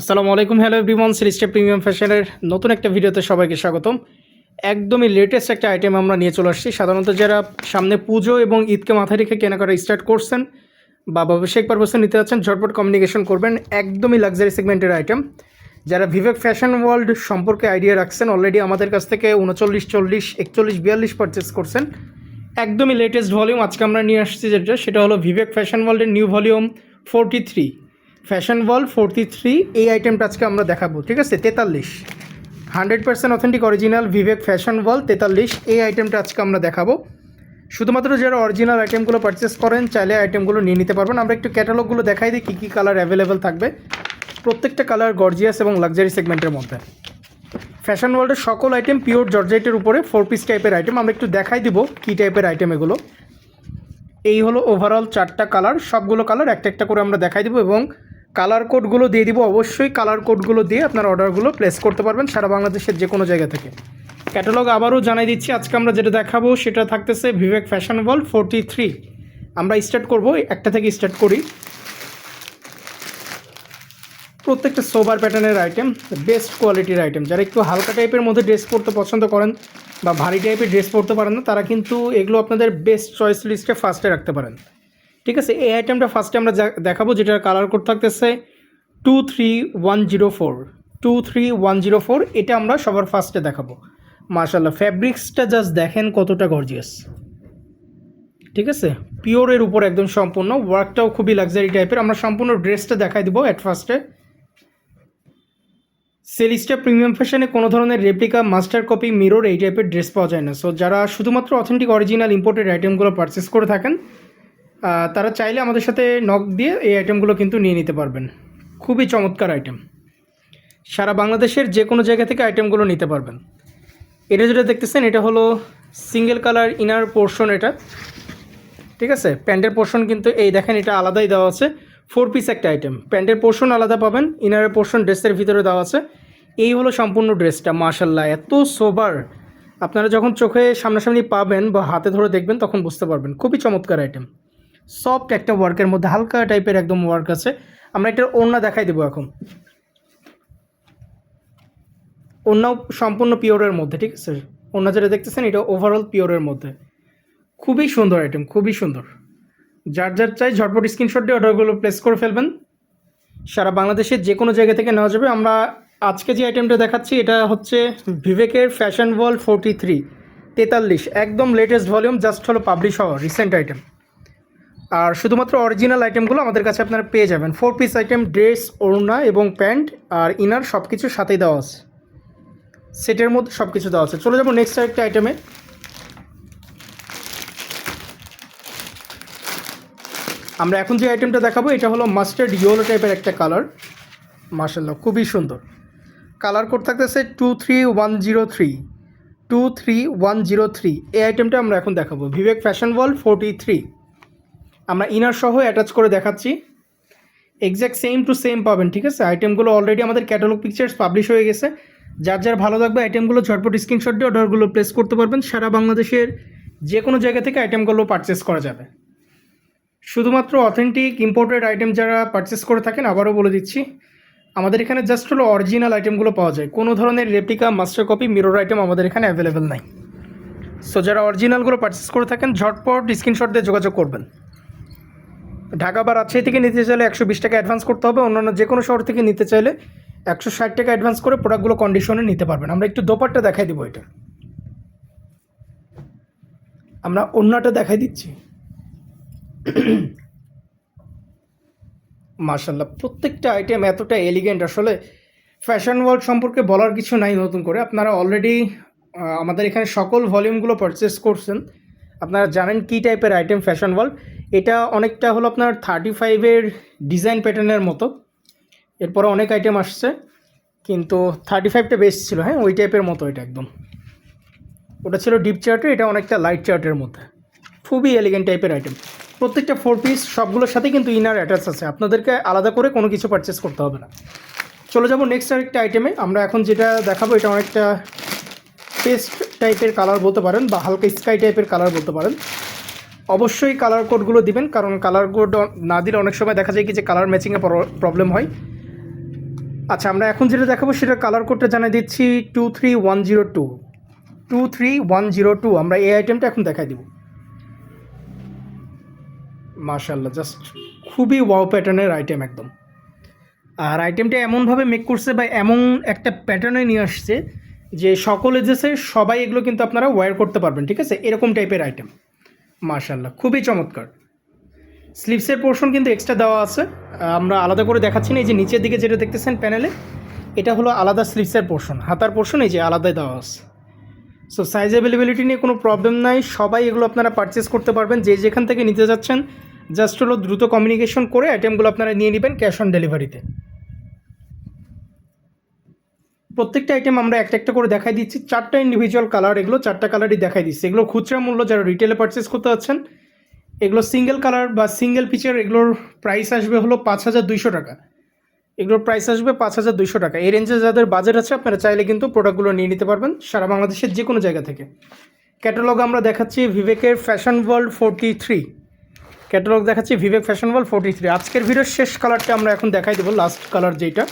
আসসালামু আলাইকুম। Hello everyone সিরিজটা প্রিমিয়াম ফ্যাশনের নতুন একটা ভিডিওতে সবাইকে স্বাগতম। একদমই লেটেস্ট একটা আইটেম আমরা নিয়ে চলে আসছি। সাধারণত যারা সামনে পুজো এবং ঈদকে মাথায় রেখে কেনাকাটা স্টার্ট করছেন বা ব্যবসায়িক পারপাসে নিতে যাচ্ছেন, ঝটপট কমিউনিকেশন করবেন। একদমই লাক্সারি সেগমেন্টের আইটেম যারা ভিভেক ফ্যাশন ওয়ার্ল্ড সম্পর্কে আইডিয়া রাখছেন অলরেডি আমাদের কাছ থেকে উনচল্লিশ, চল্লিশ, একচল্লিশ, বিয়াল্লিশ পারচেস করছেন। একদমই লেটেস্ট ভলিউম আজকে আমরা নিয়ে আসছি যেটা, সেটা হলো ভিভেক ফ্যাশন ওয়ার্ল্ডের new volume forty three fashion wall forty three এই আইটেমটা আজকে আমরা দেখাবো, ঠিক আছে? তেতাল্লিশ। Hundred percent authentic original Vivek fashion wall তেতাল্লিশ। এই আইটেমটা আজকে আমরা দেখাবো। শুধুমাত্র যারা অরিজিনাল আইটেমগুলো পারচেস করেন, চাইলে আইটেমগুলো নিয়ে নিতে পারবেন। আমরা একটু ক্যাটালগুলো দেখাই দিই, কী কী কালার অ্যাভেলেবেল থাকবে। প্রত্যেকটা কালার গর্জিয়াস এবং লাক্সারি সেগমেন্টের মধ্যে। ফ্যাশন ওয়ার্ল্ডের সকল আইটেম পিওর জর্জেটের উপরে ফোর পিস টাইপের আইটেম আমরা একটু দেখাই দিব, কী টাইপের আইটেম এগুলো। এই হলো ওভারঅল চারটা কালার সবগুলো কালার একটা একটা করে আমরা দেখাই দিব এবং কালার কোডগুলো দিয়ে দিব, অবশ্যই কালার কোডগুলো দিয়ে আপনার অর্ডারগুলো প্লেস করতে পারবেন সারা বাংলাদেশের যে কোনো জায়গা থেকে। ক্যাটালগ আবারও জানাই দিচ্ছি, আজকে আমরা যেটা দেখাবো সেটা থাকতেছে Vivek fashion wall forty three আমরা স্টার্ট করব, একটা থেকে স্টার্ট করি। প্রত্যেকটা সোবার প্যাটার্নের আইটেম বেস্ট কোয়ালিটির আইটেম যারা একটু হালকা টাইপের মধ্যে ড্রেস পরতে পছন্দ করেন বা ভারী টাইপের ড্রেস পরতে পারেন না, তারা কিন্তু এগুলো আপনাদের বেস্ট চয়েস লিস্টে ফার্স্টে রাখতে পারেন। ঠিক আছে, এই আইটেমটা ফার্স্টে আমরা দেখাবো যেটার কালার কোড থাকতেছে two three one zero four two three one zero four এটা আমরা সবার ফার্স্টে দেখাবো। মার্শাল্লাহ ফ্যাব্রিক্সটা জাস্ট দেখেন কতটা গর্জিয়াস ঠিক আছে পিওরের উপর একদম সম্পূর্ণ ওয়ার্কটাও খুবই লাক্সারি টাইপের আমরা সম্পূর্ণ ড্রেসটা দেখাই দিব অ্যাট ফার্স্টে সেলিস্টা প্রিমিয়াম ফ্যাশনে কোনো ধরনের রেপ্লিকা মাস্টার কপি মিরর এই টাইপের ড্রেস পাওয়া যায় না। সো যারা শুধুমাত্র অথেন্টিক অরিজিনাল ইম্পোর্টেড আইটেমগুলো পারচেস করে থাকেন তারা চাইলে আমাদের সাথে নক দিয়ে এই আইটেমগুলো কিন্তু নিয়ে নিতে পারবেন। খুবই চমৎকার আইটেম সারা বাংলাদেশের যে কোনো জায়গা থেকে আইটেমগুলো নিতে পারবেন। এটা যেটা দেখতেছেন, এটা হলো সিঙ্গেল কালার ইনার পোর্শন এটা। ঠিক আছে? প্যান্টের পোর্শন কিন্তু এই দেখেন, এটা আলাদাই দেওয়া আছে। ফোর পিস একটা আইটেম প্যান্টের পোর্শন আলাদা পাবেন ইনারের পোর্শন ড্রেসের ভিতরে দেওয়া আছে। এই হলো সম্পূর্ণ ড্রেসটা মাশাল্লাহ এত সোবার আপনারা যখন চোখে সামনাসামনি পাবেন বা হাতে ধরে দেখবেন, তখন বুঝতে পারবেন। খুবই চমৎকার আইটেম সফট একটা ওয়ার্কের মধ্যে হালকা টাইপের একদম ওয়ার্ক আছে। আমরা এটার ওড়না দেখাই দেবো এখন। ওড়নাও সম্পূর্ণ পিওরের মধ্যে, ঠিক আছে? ওড়না যেটা দেখতেছেন, এটা ওভারঅল পিওরের মধ্যে। খুবই সুন্দর আইটেম খুবই সুন্দর। যার যার চাই ঝটপট স্ক্রিনশট দিয়ে অর্ডারগুলো প্লেস করে ফেলবেন। সারা বাংলাদেশের যে কোনো জায়গা থেকে নেওয়া যাবে। আমরা আজকে যে আইটেমটা দেখাচ্ছি, এটা হচ্ছে ভিভেকের ফ্যাশন ওয়াল ফোরটি থ্রি তেতাল্লিশ, একদম লেটেস্ট ভলিউম জাস্ট হলো পাবলিশ হওয়া রিসেন্ট আইটেম আর শুধুমাত্র অরিজিনাল আইটেমগুলো আমাদের কাছে আপনারা পেয়ে যাবেন। ফোর পিস আইটেম ড্রেস ওড়না এবং প্যান্ট আর ইনার সব কিছু সাথেই দেওয়া আছে। সেটের মধ্যে সব কিছু দেওয়া আছে। চলে যাব নেক্সট আরেকটা আইটেমে আমরা এখন যে আইটেমটা দেখাবো, এটা হলো মাস্টার্ড ইয়েলো টাইপের একটা কালার মার্শাল্লাহ খুবই সুন্দর। কালার কোড থাকতেছে two three one zero three two three one zero three এই আইটেমটা আমরা এখন দেখাবো। Vivek fashion wall forty three আমরা ইনার সহ অ্যাটাচ করে দেখাচ্ছি। এক্স্যাক্ট সেম টু সেম পাবেন, ঠিক আছে? আইটেমগুলো অলরেডি আমাদের ক্যাটালগ পিকচার্স পাবলিশ হয়ে গেছে। যার যার ভালো লাগবে আইটেমগুলো ঝটপট স্ক্রিনশট দিয়ে অর্ডারগুলো প্লেস করতে পারবেন। সারা বাংলাদেশের যে কোনো জায়গা থেকে আইটেমগুলো পারচেস করা যাবে। শুধুমাত্র অথেন্টিক ইম্পোর্টেড আইটেম যারা পারচেস করে থাকেন, আবারও বলে দিচ্ছি, আমাদের এখানে জাস্ট হলো অরিজিনাল আইটেমগুলো পাওয়া যায়। কোনো ধরনের replica master copy mirror item আমাদের এখানে অ্যাভেলেবেল নাই। সো যারা অরিজিনালগুলো পারচেস করে থাকেন, ঝটপট স্ক্রিনশট দিয়ে যোগাযোগ করবেন। ঢাকা বা রাজশাহী থেকে নিতে চাইলে একশো বিশ টাকা অ্যাডভান্স করতে হবে। অন্যান্য যে কোনো শহর থেকে নিতে চাইলে একশো ষাট টাকা অ্যাডভান্স করে প্রোডাক্টগুলো কন্ডিশনে নিতে পারবেন। আমরা একটু দোপারটা দেখাই দিব এটা। আমরা অন্যটা দেখাই দিচ্ছি। মার্শাল্লাহ প্রত্যেকটা আইটেম এতটা এলিগেন্ট আসলে ফ্যাশন ওয়ার্ল্ড সম্পর্কে বলার কিছু নাই নতুন করে। আপনারা অলরেডি আমাদের এখানে সকল ভলিউমগুলো পারচেস করছেন। আপনারা জানেন কী টাইপের আইটেম ফ্যাশন ওয়ার্ল্ড এটা অনেকটা হলো আপনার থার্টি ফাইভের ডিজাইন প্যাটার্নের মতো। এরপরে অনেক আইটেম আসছে, কিন্তু থার্টি ফাইভটা বেস্ট ছিল হ্যাঁ? ওই টাইপের মতো এটা একদম। ওটা ছিল ডিপ চার্টের এটা অনেকটা লাইট চার্টের মধ্যে। খুবই এলিগেন্ট টাইপের আইটেম প্রত্যেকটা ফোর পিস সবগুলোর সাথে কিন্তু ইনার অ্যাটাচ আছে। আপনাদেরকে আলাদা করে কোনো কিছু পারচেস করতে হবে না। চলে যাব নেক্সট আরেকটা আইটেমে আমরা এখন যেটা দেখাবো, এটা অনেকটা পেস্ট টাইপের কালার বলতে পারেন বা হালকা স্কাই টাইপের কালার বলতে পারেন। অবশ্যই কালার কোডগুলো দিবেন, কারণ কালার কোড না দিলে অনেক সময় দেখা যায় কি যে কালার ম্যাচিংয়ে প্রবলেম হয়। আচ্ছা আমরা এখন যেটা দেখাবো সেটা কালার কোডটা জানিয়ে দিচ্ছি two three one zero two two three one zero two আমরা এই আইটেমটা এখন দেখাই দিব। মাশাল্লাহ জাস্ট খুবই ওয়াও প্যাটার্নের আইটেম একদম। আর আইটেমটা এমনভাবে মেক করছে বা এমন একটা প্যাটার্নে নিয়ে আসছে যে সকল এজেসে সবাই এগুলো কিন্তু আপনারা ওয়্যার করতে পারবেন, ঠিক আছে? এরকম টাইপের আইটেম মাশাল্লাহ খুবই চমৎকার। স্লিভসের পোর্শন কিন্তু এক্সট্রা দেওয়া আছে। আমরা আলাদা করে দেখাচ্ছি না, এই যে নিচের দিকে যেটা দেখতেছেন প্যানেলে এটা হলো আলাদা স্লিভসের পোর্শন, হাতার পোর্শন এই যে আলাদাই দেওয়া আছে। সো সাইজ অ্যাভেলেবিলিটি নিয়ে কোনো প্রবলেম নাই, সবাই এগুলো আপনারা পারচেস করতে পারবেন, যে যেখান থেকে নিতে যাচ্ছেন জাস্ট হলো দ্রুত কমিউনিকেশন করে আইটেমগুলো আপনারা নিয়ে নেবেন ক্যাশ অন ডেলিভারিতে প্রত্যেকটা আইটেম আমরা একটা একটা করে দেখাই দিচ্ছি। চারটা ইন্ডিভিজুয়াল কালার এগুলো চারটা কালারই দেখাই দিচ্ছি। এগুলো খুচরা মূল্য যারা রিটেলে পারচেস করতে যাচ্ছেন, এগুলো সিঙ্গেল কালার বা সিঙ্গেল পিচের এগুলোর প্রাইস আসবে হলো পাঁচ হাজার দুইশো টাকা। এগুলোর প্রাইস আসবে পাঁচ হাজার দুইশো টাকা। এই রেঞ্জে যাদের বাজেট আছে, আপনারা চাইলে কিন্তু প্রোডাক্টগুলো নিয়ে নিতে পারবেন সারা বাংলাদেশের যে কোনো জায়গা থেকে। ক্যাটালগ আমরা দেখাচ্ছি ভিভেকের fashion world forty three catalogue দেখাচ্ছি Vivek fashion world forty three আজকের ভিডিওর শেষ কালারটা আমরা এখন দেখাই দেবো লাস্ট কালার যেটা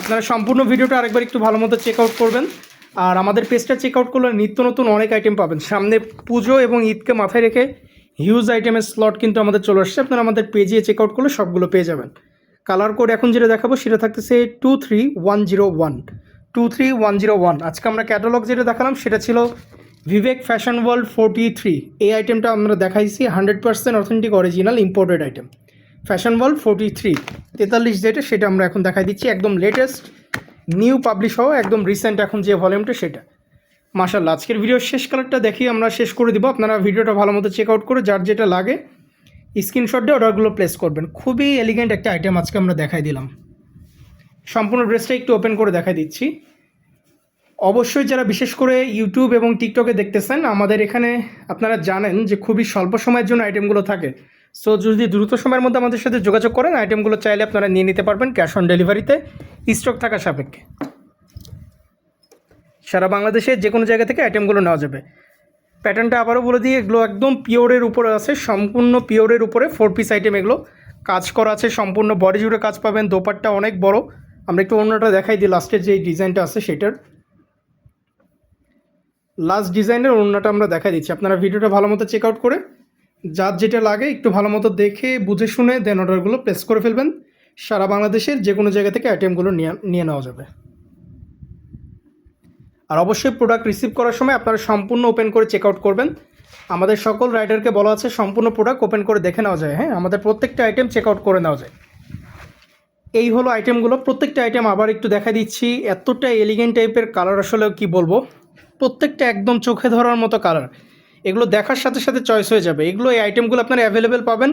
আপনারা সম্পূর্ণ ভিডিওটা আরেকবার একটু ভালো মতো চেক আউট করবেন। আর আমাদের পেজটা চেক আউট করলে নিত্য নতুন অনেক আইটেম পাবেন। সামনে পুজো এবং ঈদকে মাথায় রেখে হিউজ আইটেমের স্লট কিন্তু আমাদের চলে আসছে। আপনারা আমাদের পেজে চেক আউট করলে সবগুলো পেয়ে যাবেন। কালার কোড এখন যেটা দেখাবো সেটা থাকতেছে two three one zero one two three one zero one আজকে আমরা ক্যাটালগ যেটা দেখালাম সেটা ছিল Vivek fashion world forty three এই আইটেমটা আমরা দেখাইছি hundred percent authentic original imported item fashion world forty three তেতাল্লিশ যেটা সেটা আমরা এখন দেখাই দিচ্ছি। একদম লেটেস্ট নিউ পাবলিশ হওয়া, একদম রিসেন্ট এখন যে ভলিউমটা সেটা। মাশাল্লাহ আজকের ভিডিওর শেষ কালারটা দেখি আমরা শেষ করে দিব। আপনারা ভিডিওটা ভালো মতো চেক আউট করে যার যেটা লাগে স্ক্রিনশট দিয়ে অর্ডারগুলো প্লেস করবেন। খুবই এলিগেন্ট একটা আইটেম আজকে আমরা দেখাই দিলাম। সম্পূর্ণ ড্রেসটা একটু ওপেন করে দেখাই দিচ্ছি। অবশ্যই যারা বিশেষ করে ইউটিউব এবং টিকটকে দেখতেছেন, আমাদের এখানে আপনারা জানেন যে খুবই স্বল্প সময়ের জন্য আইটেমগুলো থাকে। সো যদি দ্রুত সময়ের মধ্যে আমাদের সাথে যোগাযোগ করেন আইটেমগুলো চাইলে আপনারা নিয়ে নিতে পারবেন ক্যাশ অন ডেলিভারিতে স্টক থাকা সাপেক্ষে। সারা বাংলাদেশে যে কোনো জায়গা থেকে আইটেমগুলো নেওয়া যাবে। প্যাটার্নটা আবারও বলে দিই, এগুলো একদম পিওরের উপরে আছে, সম্পূর্ণ পিওরের উপরে ফোর পিস আইটেম এগুলো। কাজ করা আছে, সম্পূর্ণ বডি জুড়ে কাজ পাবেন, দোপাট্টা অনেক বড়। আমরা একটু অন্যটা দেখাই দিই লাস্টের যে ডিজাইনটা আছে সেটার। লাস্ট ডিজাইনের অন্যটা আমরা দেখাই দিচ্ছি। আপনারা ভিডিওটা ভালো মতো চেক আউট করে যার যেটা লাগে একটু ভালো মতো দেখে, বুঝে শুনে দেন অর্ডারগুলো প্লেস করে ফেলবেন। সারা বাংলাদেশের যে কোনো জায়গা থেকে আইটেমগুলো নিয়ে নিয়ে নেওয়া যাবে। আর অবশ্যই প্রোডাক্ট রিসিভ করার সময় আপনারা সম্পূর্ণ ওপেন করে চেক আউট করবেন। আমাদের সকল রাইডারকে বলা আছে, সম্পূর্ণ প্রোডাক্ট ওপেন করে দেখে নেওয়া যায় হ্যাঁ? আমাদের প্রত্যেকটা আইটেম চেক আউট করে নেওয়া যায়। এই হলো আইটেমগুলো প্রত্যেকটা আইটেম আবার একটু দেখা দিচ্ছি। এতটা এলিগেন্ট টাইপের কালার আসলে কি বলব? প্রত্যেকটা একদম চোখে ধরার মতো কালার এগুলো দেখার সাথে সাথে চয়েস হয়ে যাবে। এগুলো এই আইটেমগুলো আপনারা অ্যাভেলেবেল পাবেন।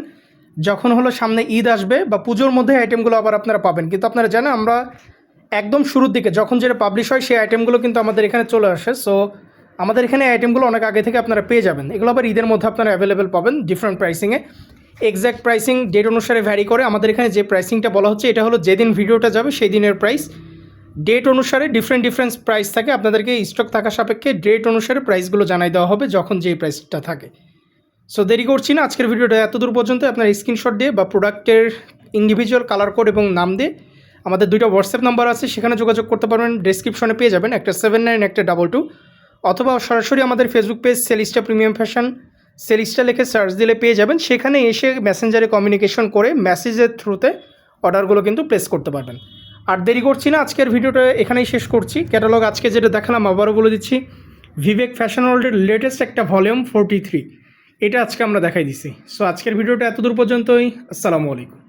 যখন হলো সামনে ঈদ আসবে বা পুজোর মধ্যে আইটেমগুলো আবার আপনারা পাবেন। কিন্তু আপনারা জানেন, আমরা একদম শুরুর দিকে যখন যেটা পাবলিশ হয়, সেই আইটেমগুলো কিন্তু আমাদের এখানে চলে আসে। সো আমাদের এখানে আইটেমগুলো অনেক আগে থেকে আপনারা পেয়ে যাবেন। এগুলো আবার ঈদের মধ্যে আপনারা অ্যাভেলেবেল পাবেন ডিফারেন্ট প্রাইসিংয়ে এক্স্যাক্ট প্রাইসিং ডেট অনুসারে ভ্যারি করে আমাদের এখানে যে প্রাইসিংটা বলা হচ্ছে, এটা হলো যেদিন ভিডিওটা যাবে, সেই দিনের প্রাইস ডেট অনুসারে ডিফারেন্ট ডিফারেন্ট প্রাইস থাকে। আপনাদেরকে স্টক থাকা সাপেক্ষে ডেট অনুসারে প্রাইসগুলো জানাই দেওয়া হবে যখন যেই প্রাইসটা থাকে। সো দেরি করছি না। আজকের ভিডিওটা এত দূর পর্যন্ত আপনার স্ক্রিনশট দিয়ে বা প্রোডাক্টের ইন্ডিভিজুয়াল কালার কোড এবং নাম দিয়ে আমাদের দুইটা হোয়াটসঅ্যাপ নাম্বার আছে, সেখানে যোগাযোগ করতে পারবেন। ডেসক্রিপশনে পেয়ে যাবেন একটা সেভেন নাইন একটা ডাবল টু অথবা সরাসরি আমাদের Facebook page Celista premium fashion Celista লিখে সার্চ দিলে পেয়ে যাবেন। সেখানে এসে মেসেঞ্জারে কমিউনিকেশন করে মেসেজের থ্রুতে অর্ডারগুলো কিন্তু প্লেস করতে পারবেন। আর দেরি করছি না, আজকের ভিডিওটা এখানেই শেষ করছি। ক্যাটালগ আজকে যেটা দেখালাম, আবারও বলে দিচ্ছি ভিভেক ফ্যাশন ওয়ার্ল্ডের লেটেস্ট একটা ভলিউম ফোরটি থ্রি এটা আজকে আমরা দেখাই দিছি। সো আজকের ভিডিওটা এতদূর পর্যন্তই, আসসালামু আলাইকুম।